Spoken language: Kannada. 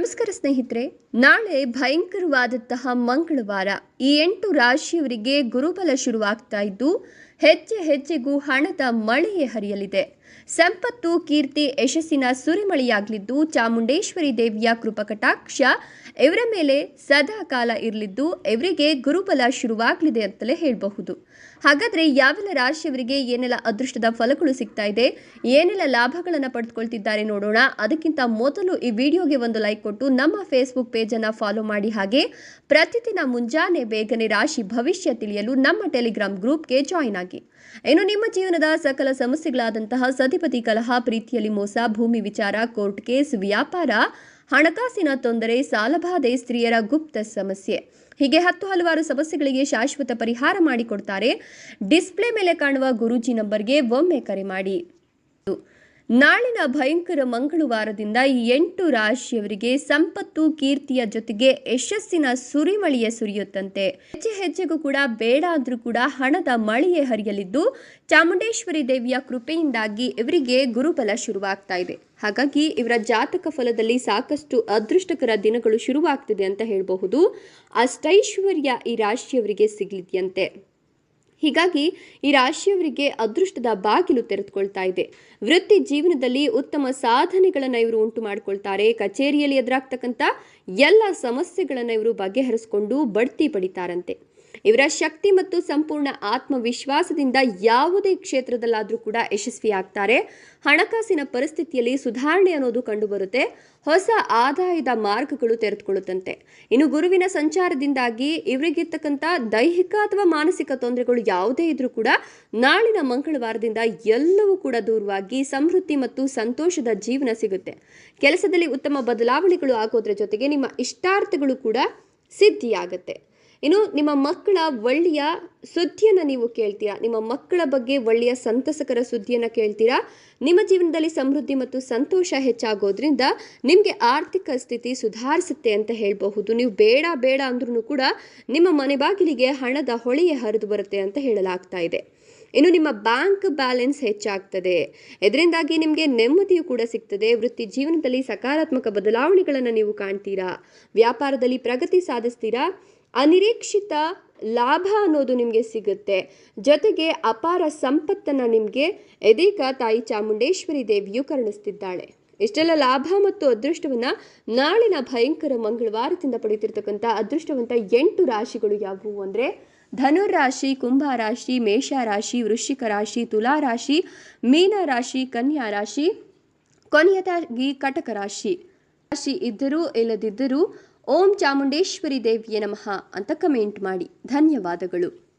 ನಮಸ್ಕಾರ ಸ್ನೇಹಿತರೆ, ನಾಳೆ ಭಯಂಕರವಾದಂತಹ ಮಂಗಳವಾರ. ಈ ಎಂಟು ರಾಶಿಯವರಿಗೆ ಗುರುಬಲ ಶುರುವಾಗ್ತಾ ಇದ್ದು ಹೆಜ್ಜೆ ಹೆಜ್ಜೆಗೂ ಹಣದ ಮಳೆಯೇ ಹರಿಯಲಿದೆ. ಸಂಪತ್ತು, ಕೀರ್ತಿ, ಯಶಸ್ಸಿನ ಸುರಿಮಳೆಯಾಗಲಿದ್ದು ಚಾಮುಂಡೇಶ್ವರಿ ದೇವಿಯ ಕೃಪಕಟಾಕ್ಷ ಇವರ ಮೇಲೆ ಸದಾ ಕಾಲ ಇರಲಿದ್ದು ಇವರಿಗೆ ಗುರುಬಲ ಶುರುವಾಗಲಿದೆ ಅಂತಲೇ ಹೇಳಬಹುದು. ಹಾಗಾದ್ರೆ ಯಾವೆಲ್ಲ ರಾಶಿಯವರಿಗೆ ಏನೆಲ್ಲ ಅದೃಷ್ಟದ ಫಲಗಳು ಸಿಗ್ತಾ ಇದೆ, ಏನೆಲ್ಲ ಲಾಭಗಳನ್ನು ಪಡೆದುಕೊಳ್ತಿದ್ದಾರೆ ನೋಡೋಣ. ಅದಕ್ಕಿಂತ ಮೊದಲು ಈ ವಿಡಿಯೋಗೆ ಒಂದು ಲೈಕ್ ಕೊಟ್ಟು ನಮ್ಮ ಫೇಸ್ಬುಕ್ ಪೇಜನ್ನು ಫಾಲೋ ಮಾಡಿ. ಹಾಗೆ ಪ್ರತಿದಿನ ಮುಂಜಾನೆ ಬೇಗನೆ ರಾಶಿ ಭವಿಷ್ಯ ತಿಳಿಯಲು ನಮ್ಮ ಟೆಲಿಗ್ರಾಮ್ ಗ್ರೂಪ್ಗೆ ಜಾಯಿನ್ ಆಗಿ. ಇನ್ನು ನಿಮ್ಮ ಜೀವನದ ಸಕಲ ಸಮಸ್ಯೆಗಳಾದಂತಹ ಸತಿಪತಿ ಕಲಹ ಪ್ರೀತಿಯಲ್ಲಿ ಮೋಸ, ಭೂಮಿ ವಿಚಾರ, ಕೋರ್ಟ್ ಕೇಸ್, ವ್ಯಾಪಾರ, ಹಣಕಾಸಿನ ತೊಂದರೆ ಸಾಲಬಾಧೆ ಸ್ತ್ರೀಯರ ಗುಪ್ತ ಸಮಸ್ಯೆ. ಹೀಗೆ ಹತ್ತು ಹಲವಾರು ಸಮಸ್ಯೆಗಳಿಗೆ ಶಾಶ್ವತ ಪರಿಹಾರ ಮಾಡಿಕೊಡ್ತಾರೆ. ಡಿಸ್ಪ್ಲೇ ಮೇಲೆ ಕಾಣುವ ಗುರೂಜಿ ನಂಬರ್ಗೆ ಒಮ್ಮೆ ಕರೆ ಮಾಡಿ. ನಾಳಿನ ಭಯಂಕರ ಮಂಗಳವಾರದಿಂದ ಎಂಟು ರಾಶಿಯವರಿಗೆ ಸಂಪತ್ತು ಕೀರ್ತಿಯ ಜೊತೆಗೆ ಯಶಸ್ಸಿನ ಸುರಿಮಳೆಯ ಸುರಿಯುತ್ತಂತೆ. ಹೆಜ್ಜೆ ಹೆಜ್ಜೆಗೂ ಕೂಡ ಬೇಡ ಆದ್ರೂ ಕೂಡ ಹಣದ ಮಳೆಯೇ ಹರಿಯಲಿದ್ದು, ಚಾಮುಂಡೇಶ್ವರಿ ದೇವಿಯ ಕೃಪೆಯಿಂದಾಗಿ ಇವರಿಗೆ ಗುರುಬಲ ಶುರುವಾಗ್ತಾ ಇದೆ. ಹಾಗಾಗಿ ಇವರ ಜಾತಕ ಫಲದಲ್ಲಿ ಸಾಕಷ್ಟು ಅದೃಷ್ಟಕರ ದಿನಗಳು ಶುರುವಾಗ್ತಿದೆ ಅಂತ ಹೇಳಬಹುದು. ಅಷ್ಟೈಶ್ವರ್ಯ ಈ ರಾಶಿಯವರಿಗೆ ಸಿಗ್ಲಿದೆಯಂತೆ. ಹೀಗಾಗಿ ಈ ರಾಶಿಯವರಿಗೆ ಅದೃಷ್ಟದ ಬಾಗಿಲು ತೆರೆದುಕೊಳ್ತಾ ಇದೆ. ವೃತ್ತಿ ಜೀವನದಲ್ಲಿ ಉತ್ತಮ ಸಾಧನೆಗಳನ್ನು ಇವರು ಉಂಟು ಮಾಡಿಕೊಳ್ತಾರೆ. ಕಚೇರಿಯಲ್ಲಿ ಎದುರಾಗ್ತಕ್ಕಂಥ ಎಲ್ಲ ಸಮಸ್ಯೆಗಳನ್ನು ಇವರು ಬಗೆಹರಿಸಿಕೊಂಡು ಬಡ್ತಿ ಪಡಿತಾರಂತೆ. ಇವರ ಶಕ್ತಿ ಮತ್ತು ಸಂಪೂರ್ಣ ಆತ್ಮವಿಶ್ವಾಸದಿಂದ ಯಾವುದೇ ಕ್ಷೇತ್ರದಲ್ಲಾದರೂ ಕೂಡ ಯಶಸ್ವಿ ಆಗ್ತಾರೆ ಹಣಕಾಸಿನ ಪರಿಸ್ಥಿತಿಯಲ್ಲಿ ಸುಧಾರಣೆ ಅನ್ನೋದು ಕಂಡುಬರುತ್ತೆ. ಹೊಸ ಆದಾಯದ ಮಾರ್ಗಗಳು ತೆರೆದುಕೊಳ್ಳುತ್ತಂತೆ. ಇನ್ನು ಗುರುವಿನ ಸಂಚಾರದಿಂದಾಗಿ ಇವರಿಗಿರ್ತಕ್ಕಂಥ ದೈಹಿಕ ಅಥವಾ ಮಾನಸಿಕ ತೊಂದರೆಗಳು ಯಾವುದೇ ಇದ್ರೂ ಕೂಡ ನಾಳಿನ ಮಂಗಳವಾರದಿಂದ ಎಲ್ಲವೂ ಕೂಡ ದೂರವಾಗಿ ಸಮೃದ್ಧಿ ಮತ್ತು ಸಂತೋಷದ ಜೀವನ ಸಿಗುತ್ತೆ. ಕೆಲಸದಲ್ಲಿ ಉತ್ತಮ ಬದಲಾವಣೆಗಳು ಆಗೋದ್ರ ಜೊತೆಗೆ ನಿಮ್ಮ ಇಷ್ಟಾರ್ಥಗಳು ಕೂಡ ಸಿದ್ಧಿಯಾಗುತ್ತೆ. ಇನ್ನು ನಿಮ್ಮ ಮಕ್ಕಳ ಒಳ್ಳೆಯ ಸುದ್ದಿಯನ್ನು ನೀವು ಕೇಳ್ತೀರಾ? ನಿಮ್ಮ ಮಕ್ಕಳ ಬಗ್ಗೆ ಒಳ್ಳೆಯ ಸಂತಸಕರ ಸುದ್ದಿಯನ್ನು ಕೇಳ್ತೀರಾ? ನಿಮ್ಮ ಜೀವನದಲ್ಲಿ ಸಮೃದ್ಧಿ ಮತ್ತು ಸಂತೋಷ ಹೆಚ್ಚಾಗೋದ್ರಿಂದ ನಿಮಗೆ ಆರ್ಥಿಕ ಸ್ಥಿತಿ ಸುಧಾರಿಸುತ್ತೆ ಅಂತ ಹೇಳಬಹುದು. ನೀವು ಬೇಡ ಬೇಡ ಅಂದ್ರೂ ಕೂಡ ನಿಮ್ಮ ಮನೆ ಬಾಗಿಲಿಗೆ ಹಣದ ಹೊಳೆಯೇ ಹರಿದು ಬರುತ್ತೆ ಅಂತ ಹೇಳಲಾಗ್ತಾ ಇದೆ. ಇನ್ನು ನಿಮ್ಮ ಬ್ಯಾಂಕ್ ಬ್ಯಾಲೆನ್ಸ್ ಹೆಚ್ಚಾಗ್ತದೆ. ಇದರಿಂದಾಗಿ ನಿಮಗೆ ನೆಮ್ಮದಿಯು ಕೂಡ ಸಿಗ್ತದೆ. ವೃತ್ತಿ ಜೀವನದಲ್ಲಿ ಸಕಾರಾತ್ಮಕ ಬದಲಾವಣೆಗಳನ್ನು ನೀವು ಕಾಣ್ತೀರಾ? ವ್ಯಾಪಾರದಲ್ಲಿ ಪ್ರಗತಿ ಸಾಧಿಸ್ತೀರಾ? ಅನಿರೀಕ್ಷಿತ ಲಾಭ ಅನ್ನೋದು ನಿಮಗೆ ಸಿಗುತ್ತೆ. ಜೊತೆಗೆ ಅಪಾರ ಸಂಪತ್ತನ್ನು ನಿಮಗೆ ಇದೀಗ ತಾಯಿ ಚಾಮುಂಡೇಶ್ವರಿ ದೇವಿಯು ಕರುಣಿಸ್ತಿದ್ದಾಳೆ. ಇಷ್ಟೆಲ್ಲ ಲಾಭ ಮತ್ತು ಅದೃಷ್ಟವನ್ನು ನಾಳಿನ ಭಯಂಕರ ಮಂಗಳವಾರದಿಂದ ಪಡೆಯುತ್ತಿರ್ತಕ್ಕಂಥ ಅದೃಷ್ಟವಂತ ಎಂಟು ರಾಶಿಗಳು ಯಾವುವು ಅಂದರೆ ಧನುರಾಶಿ ಕುಂಭ ರಾಶಿ ಮೇಷ ರಾಶಿ ವೃಶ್ಚಿಕ ರಾಶಿ, ತುಲಾ ರಾಶಿ, ಮೀನ ರಾಶಿ, ಕನ್ಯಾ ರಾಶಿ, ಕೊನೆಯದಾಗಿ ಕಟಕ ರಾಶಿ. ರಾಶಿ ಇದ್ದರೂ ಇಲ್ಲದಿದ್ದರೂ ಓಂ ಚಾಮುಂಡೇಶ್ವರಿ ದೇವಿಯ ನಮಃ ಅಂತ ಕಮೆಂಟ್ ಮಾಡಿ. ಧನ್ಯವಾದಗಳು.